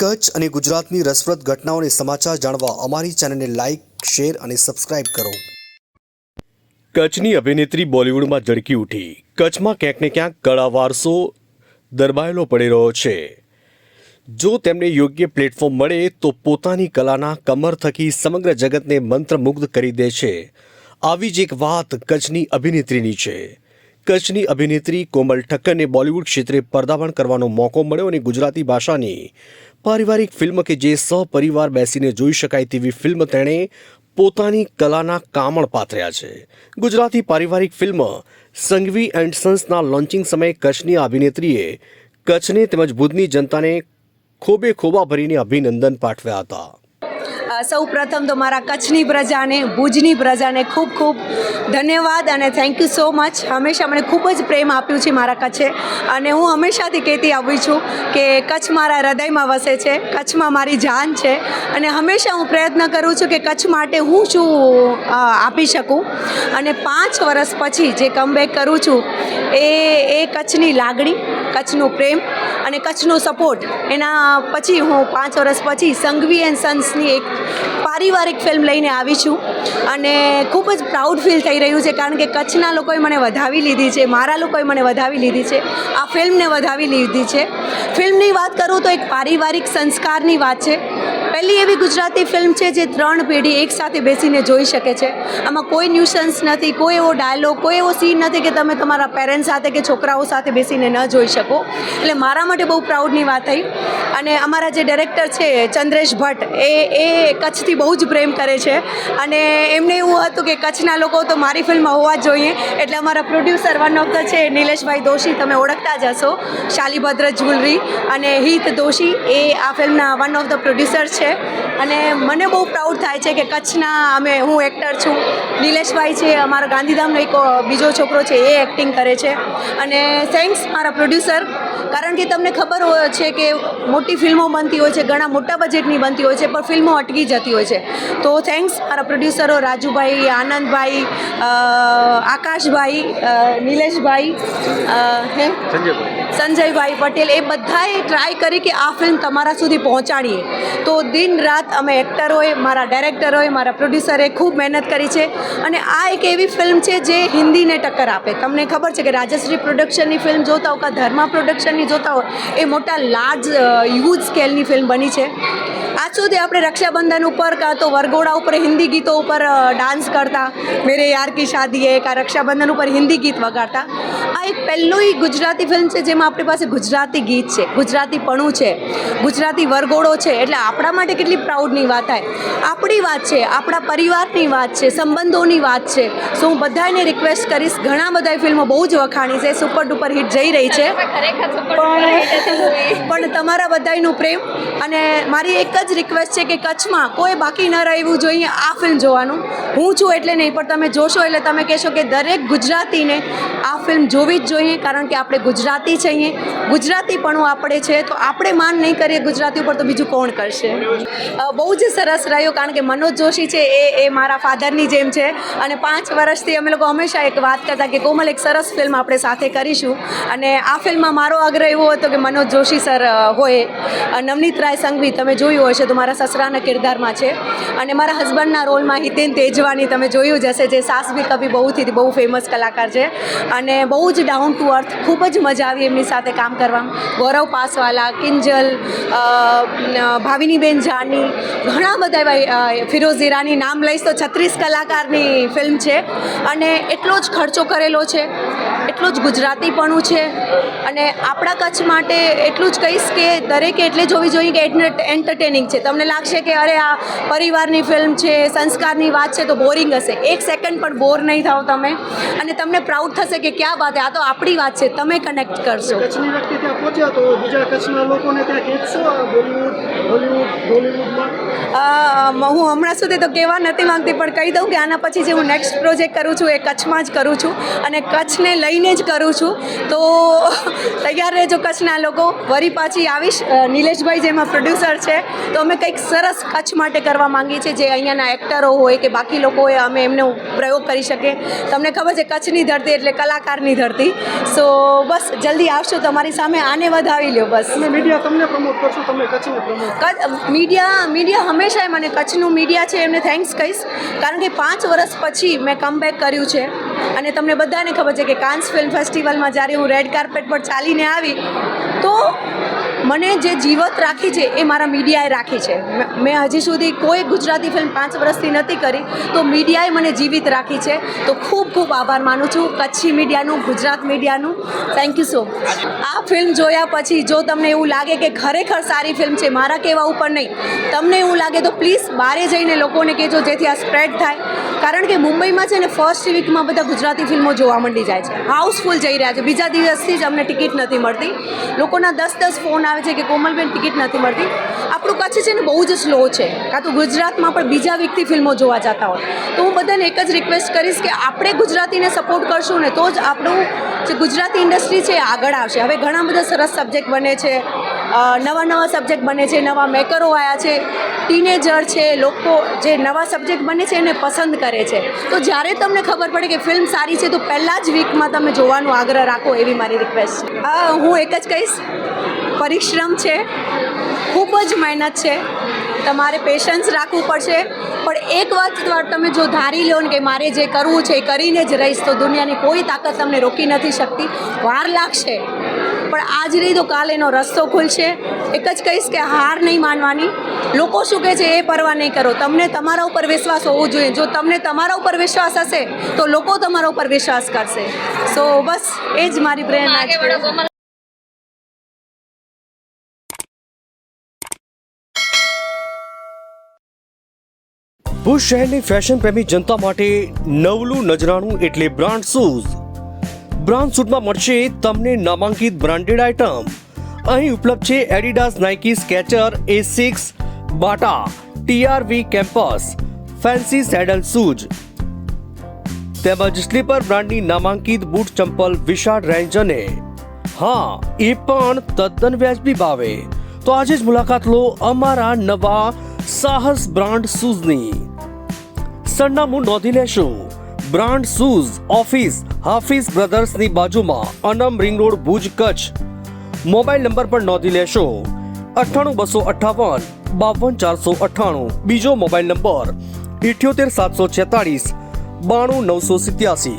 કચ્છ અને ગુજરાતની રસપ્રદ ઘટનાઓને સમાચાર જાણવા અમારી ચેનલને લાઇક શેર અને સબસ્ક્રાઇબ કરો. કચ્છની અભિનેત્રી બોલિવૂડમાં ઝળકી ઉઠી. કચ્છમાં ક્યાંક ને ક્યાંક કળા વારસો દરબાયેલો પડી રહ્યો છે. જો તેમને યોગ્ય પ્લેટફોર્મ મળે તો પોતાની કલાના કમર થકી સમગ્ર જગતને મંત્રમુગ્ધ કરી દે છે. આવી જ એક વાત કચ્છની અભિનેત્રીની છે. કચ્છની અભિનેત્રી કોમલ ઠક્કરને બોલિવૂડ ક્ષેત્રે પર્દાપણ કરવાનો મોકો મળ્યો અને ગુજરાતી ભાષાની પારિવારિક ફિલ્મ કે જે સહપરિવાર બેસીને જોઈ શકાય તેવી ફિલ્મ તેણે પોતાની કલાના કામણ પાથર્યા છે. ગુજરાતી પારિવારિક ફિલ્મ સંઘવી એન્ડ સન્સના લોન્ચિંગ સમયે કચ્છની અભિનેત્રીએ કચ્છને તેમજ ભુજની જનતાને ખોબે ખોબા ભરીને અભિનંદન પાઠવ્યા હતા. સૌ પ્રથમ તો મારા કચ્છની પ્રજાને, ભુજની પ્રજાને ખૂબ ખૂબ ધન્યવાદ અને થેન્ક યુ સો મચ હંમેશા મને ખૂબ જ પ્રેમ આપ્યું છે મારા કચ્છે અને હું હંમેશાથી કહેતી આવી છું કે કચ્છ મારા હૃદયમાં વસે છે, કચ્છમાં મારી જાન છે અને હંમેશા હું પ્રયત્ન કરું છું કે કચ્છ માટે હું શું આપી શકું. અને પાંચ વર્ષ પછી જે કમબેક કરું છું એ એ કચ્છની લાગણી, કચ્છનો પ્રેમ અને કચ્છનો સપોર્ટ. એના પછી હું પાંચ વર્ષ પછી સંઘવી એન્ડ સન્સની એક પારિવારિક ફિલ્મ લઈને આવી છું. અને ખૂબ જ પ્રાઉડ ફીલ થઈ રહ્યું છે, કારણ કે કચ્છના લોકોએ મને વધાવી લીધી છે, મારા લોકોએ મને વધાવી લીધી છે, આ ફિલ્મને વધાવી લીધી છે. ફિલ્મની વાત કરું તો એક પારિવારિક સંસ્કારની વાત છે. પહેલી એવી ગુજરાતી ફિલ્મ છે જે ત્રણ પેઢી એકસાથે બેસીને જોઈ શકે છે. આમાં કોઈ ન્યુસન્સ નથી, કોઈ એવો ડાયલોગ કોઈ એવો સીન નથી કે તમે તમારા પેરેન્ટ્સ સાથે કે છોકરાઓ સાથે બેસીને ન જોઈ શકો. એટલે મારા માટે બહુ પ્રાઉડની વાત થઈ. અને અમારા જે ડાયરેક્ટર છે, ચંદ્રેશ ભટ્ટ, એ એ કચ્છથી બહુ જ પ્રેમ કરે છે. અને એમને એવું હતું કે કચ્છના લોકો તો મારી ફિલ્મ હોવા જ જોઈએ. એટલે અમારા પ્રોડ્યુસર વન ઓફ ધ છે, નિલેશભાઈ દોશી, તમે ઓળખતા જ હશો. શાલીભદ્ર જ્વેલરી અને હિત દોશી એ આ ફિલ્મના વન ઓફ ધ પ્રોડ્યુસર છે. અને મને બહુ પ્રાઉડ થાય છે કે કચ્છના અમે, હું એક્ટર છું. નિલેશભાઈ છે, અમારા ગાંધીધામનો એક બીજો છોકરો છે, એ એક્ટિંગ કરે છે. અને થેન્ક્સ મારા પ્રોડ્યુસર કારણ કે તમને ખબર હોય છે કે મોટી ફિલ્મો બનતી હોય છે, ઘણા મોટા બજેટની બનતી હોય છે, પણ ફિલ્મો અટકી જતી હોય છે. તો થેન્ક્સ મારા પ્રોડ્યુસરો રાજુભાઈ, આનંદભાઈ આકાશભાઈ નિલેશભાઈ હે? સંજયભાઈ. પટેલ, એ બધાએ ટ્રાય કરી કે આ ફિલ્મ તમારા સુધી પહોંચાડીએ. તો દિન રાત અમે એક્ટરોએ મારા ડાયરેક્ટરોએ મારા પ્રોડ્યુસરે ખૂબ મહેનત કરી છે. અને આ એક એવી ફિલ્મ છે જે હિન્દીને ટક્કર આપે. તમને ખબર છે કે રાજશ્રી પ્રોડક્શનની ફિલ્મ જોતા હોય કાં ધર્મા પ્રોડક્શનની જોતા હોય, એ મોટા લાર્જ હ્યુજ સ્કેલની ફિલ્મ બની છે. આજ સુધી આપણે રક્ષાબંધન ઉપર કાં તો વરઘોડા ઉપર હિન્દી ગીતો ઉપર ડાન્સ કરતા. મેરે યાર કી શાદી હે, કાં રક્ષાબંધન ઉપર હિન્દી ગીત વગાડતા. આ એક પહેલું ગુજરાતી ફિલ્મ છે જેમાં આપણી પાસે ગુજરાતી ગીત છે ગુજરાતી પણું છે ગુજરાતી વરઘોડો છે એટલે આપણા માટે કેટલી પ્રાઉડની વાત થાય. આપણી વાત છે આપણા પરિવારની વાત છે સંબંધોની વાત છે. સો હું બધાને રિક્વેસ્ટ કરીશ ઘણા બધા ફિલ્મો બહુ જ વખાણી છે સુપર ડુપર હિટ જઈ રહી છે. પણ પણ તમારા બધાયનું પ્રેમ અને મારી એક જ રિક્વેસ્ટ છે કે કચ્છમાં કોઈ બાકી ન રહેવું જોઈએ આ ફિલ્મ જોવાનું. હું છું એટલે નહીં પણ તમે જોશો એટલે તમે કહેશો કે દરેક ગુજરાતીને આ ફિલ્મ જોવી જ જોઈએ કારણ કે આપણે ગુજરાતી છે અહીંયા ગુજરાતીપણું આપણે છે, તો આપણે માન નહીં કરીએ ગુજરાતી ઉપર તો બીજું કોણ કરશે? બહુ જ સરસ રહ્યો, કારણ કે મનોજ જોશી છે, એ એ મારા ફાધરની જેમ છે. અને પાંચ વર્ષથી અમે લોકો હંમેશા એક વાત કરતા કે કોમલ એક સરસ ફિલ્મ આપણે સાથે કરીશું. અને આ ફિલ્મમાં મારો આગ્રહ એવો હતો કે મનોજ જોશી સર હોય. નવનીત રાય સંઘવી તમે જોયું હશે, તો મારા સસરાના કિરદારમાં છે. અને મારા હસબન્ડના રોલમાં હિતેન તેજવાની તમે જોયું જ હશે, જે સાસ બી કભી બહુથી બહુ ફેમસ કલાકાર છે. અને બહુ જ ડાઉન ટુ અર્થ ખૂબ જ મજા આવી એમની સાથે કામ કરવામાં ગૌરવ પાસવાલા, કિંજલ ભાવિનીબેન જાની, ઘણા બધા એવા ફિરોઝ ઈરાની નામ લઈશ તો છત્રીસ કલાકારની ફિલ્મ છે. અને એટલો જ ખર્ચો કરેલો છે. એટલું જ ગુજરાતીપણું છે અને આપણા કચ્છ માટે એટલું જ કહીશ કે દરેકે એટલે જોવી જોઈએ કે એન્ટરટેનિંગ છે. તમને લાગશે કે અરે આ પરિવારની ફિલ્મ છે સંસ્કારની વાત છે તો બોરિંગ હશે. એક સેકન્ડ પણ બોર નહીં થાવ તમે. અને તમને પ્રાઉડ થશે કે ક્યાં વાત આ તો આપણી વાત છે. તમે કનેક્ટ કરશો. કચ્છની વ્યક્તિ ત્યાં પહોંચ્યા તો બીજા કચ્છના લોકોને ત્યાં કહેશો આ બોલિવૂડ બોલિવૂડમાં? હું હમણાં સુધી તો કહેવા નથી માંગતી પણ કહી દઉં કે આના પછી જે હું નેક્સ્ટ પ્રોજેક્ટ કરું છું એ કચ્છમાં જ કરું છું. અને કચ્છને લઈ રહીને જ કરું છું. તો તૈયાર રહેજો કચ્છના લોકો. વરી પાછી આવીશ. નિલેશભાઈ જેમાં પ્રોડ્યુસર છે. તો અમે કંઈક સરસ કચ્છ માટે કરવા માંગીએ છીએ. જે અહીંયાના એક્ટરો હોય કે બાકી લોકો હોય અમે એમને પ્રયોગ કરી શકીએ. તમને ખબર છે કચ્છની ધરતી એટલે કલાકારની ધરતી. સો બસ જલ્દી આવશો તમારી સામે. આને વધાવી લ્યો બસ. મીડિયા તમને પ્રમોટ કરશું તમે કચ્છને મીડિયા મીડિયા હંમેશા મને કચ્છનું મીડિયા છે એમને થેન્ક્સ કહીશ. કારણ કે પાંચ વર્ષ પછી મેં કમબેક કર્યું છે. અને તમને બધાને ખબર છે કે કાન્સ ફિલ્મ ફેસ્ટિવલમાં જ્યારે હું રેડ કાર્પેટ પર ચાલીને આવી, તો મને જે જીવત રાખી છે એ મારા મીડિયાએ રાખી છે. મેં- હજી સુધી કોઈ ગુજરાતી ફિલ્મ પાંચ વર્ષથી નથી કરી, તો મીડિયાએ મને જીવિત રાખી છે. તો ખૂબ ખૂબ આભાર માનું છું કચ્છી મીડિયાનું, ગુજરાત મીડિયાનું. થેન્ક યુ સો આ ફિલ્મ જોયા પછી જો તમને એવું લાગે કે ખરેખર સારી ફિલ્મ છે, મારા કહેવા ઉપર નહીં. તમને એવું લાગે તો પ્લીઝ બારે જઈને લોકોને કહેજો જેથી આ સ્પ્રેડ થાય. કારણ કે મુંબઈમાં છે ને ફર્સ્ટ વીકમાં બધા ગુજરાતી ફિલ્મો જોવા મંડી જાય છે. હાઉસફુલ જઈ રહ્યા છે. બીજા દિવસથી જ અમને ટિકિટ નથી મળતી. લોકોના દસ દસ ફોન આવે છે કે કોમલબેન ટિકિટ નથી મળતી? આપણું કચ્છ છે ને બહુ જ સ્લો છે. કાં તો ગુજરાતમાં પણ બીજા વીકથી ફિલ્મો જોવા જતા હોય. તો હું બધાને એક જ રિક્વેસ્ટ કરીશ કે આપણે ગુજરાતીને સપોર્ટ કરશું ને તો જ આપણું જે ગુજરાતી ઇન્ડસ્ટ્રી છે આગળ આવશે. હવે ઘણા બધા સરસ સબ્જેક્ટ બને છે. નવા નવા સબ્જેક્ટ બને છે. નવા મેકરો આવ્યા છે. ટીનેજર છે, લોકો જે નવા સબ્જેક્ટ બને છે એને પસંદ કરે છે. તો જ્યારે તમને ખબર પડે કે ફિલ્મ સારી છે તો પહેલાં જ વીકમાં તમે જોવાનો આગ્રહ રાખો એવી મારી રિક્વેસ્ટ છે. હું એક જ કહીશ. પરિશ્રમ છે, ખૂબ જ મહેનત છે. તમારે પેશન્સ રાખવું પડશે. પણ એક વાત તમે જો ધારી લો ને કે મારે જે કરવું છે એ કરીને જ રહીશ, તો દુનિયાની કોઈ તાકાત તમને રોકી નથી શકતી. વાર લાગશે. પણ આજ નહીં તો કાલે એનો રસ્તો ખુલશે. એક જ કહીશ કે હાર નહીં માનવાની. લોકો શું કહે છે, એ પરવા નહીં કરો. તમને તમારા ઉપર વિશ્વાસ હોવો જોઈએ. જો તમને તમારા ઉપર વિશ્વાસ હશે, તો લોકો તમારા ઉપર વિશ્વાસ કરશે. સો બસ, એ જ મારી પ્રેરણા છે. ભુજ શહેરની ફેશન પ્રેમી જનતા માટે નવલું નજરાણું એટલે બ્રાન્ડ શૂઝ. બ્રાન્ડ શૂટમાં મળશે તમને નામાંકિત બ્રાન્ડેડ આઇટમ. અહીં ઉપલબ્ધ છે Adidas, Nike, Skecher Asics Bata, TRV Campus, fancy sandal shoes. તેમજ સ્લીપર બ્રાન્ડની નામાંકિત બૂટ ચંપલ વિશાળ રેન્જ અને હા, એ પણ તદ્દન વ્યાજબી ભાવે. તો આજે જ મુલાકાત લો અમારા નવા સાહસ બ્રાન્ડ શૂઝની. સરનામું નોંધી લેશો. બ્રાન્ડ શૂઝ ઓફિસ હાફિઝ બ્રધર્સની બાજુમાં Anam ring road Bhuj Kutch. Mobile number પણ નોંધી લેશો. અઠ્ઠાણું બસો અઠ્ઠાવન બાવન ચારસો અઠ્ઠાણું. બીજો મોબાઈલ નંબર ઇઠ્યોતેર સાતસો છેતાળીસ બાણું નવસો સિત્યાસી.